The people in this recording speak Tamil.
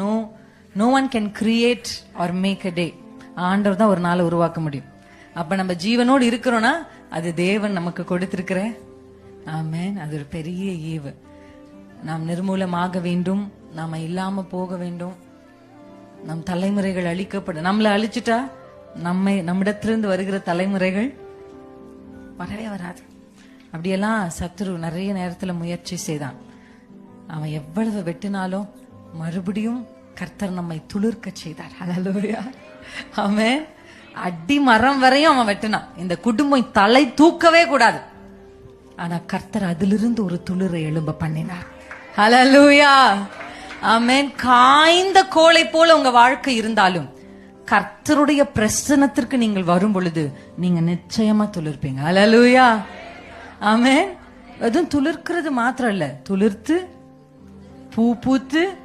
No no one can create or make a day ஆண்டவர் தான் ஒரு நாளை உருவாக்க முடியும். அப்ப நம்ம ஜீவனோடு இருக்கிறோம்னா அது தேவன் நமக்கு கொடுத்திருக்கிற ஆமேன் அது ஒரு பெரிய ஈவு. நாம் நிர்மூலமாக வேண்டும் நாம இல்லாம போக வேண்டும். நம் தலைமுறைகள் அழிக்கப்படும். நம்மளை அழிச்சிட்டா நம்மை நம்மிடத்திலிருந்து வருகிற தலைமுறைகள் வரவே வராது. அப்படியெல்லாம் சத்ரு நிறைய நேரத்துல முயற்சி செய்தான். அவன் எவ்வளவு வெட்டினாலும் மறுபடியும் கர்த்தர் நம்மை துளிர்க்க செய்தார். ஹalleluya அவன் அடி மரம் வரையும் அவன் வெட்டினான். இந்த குடும்பம் தலை தூக்கவே கூடாது. ஆனா கர்த்தர் அதிலிருந்து ஒரு துளிரை எழும்ப பண்ணினார். Hallelujah amen. காய்ந்த கோலை போல உங்க வாழ்க்கை இருந்தாலும் கர்த்தருடைய பிரசனத்திற்கு நீங்கள் வரும் பொழுது நீங்க நிச்சயமா துளிர்ப்பீங்க. ஹalleluya ஆமென். அதுவும் துளிர்க்கிறது மாத்திரம் இல்ல. துளிர்த்து பூ பூத்து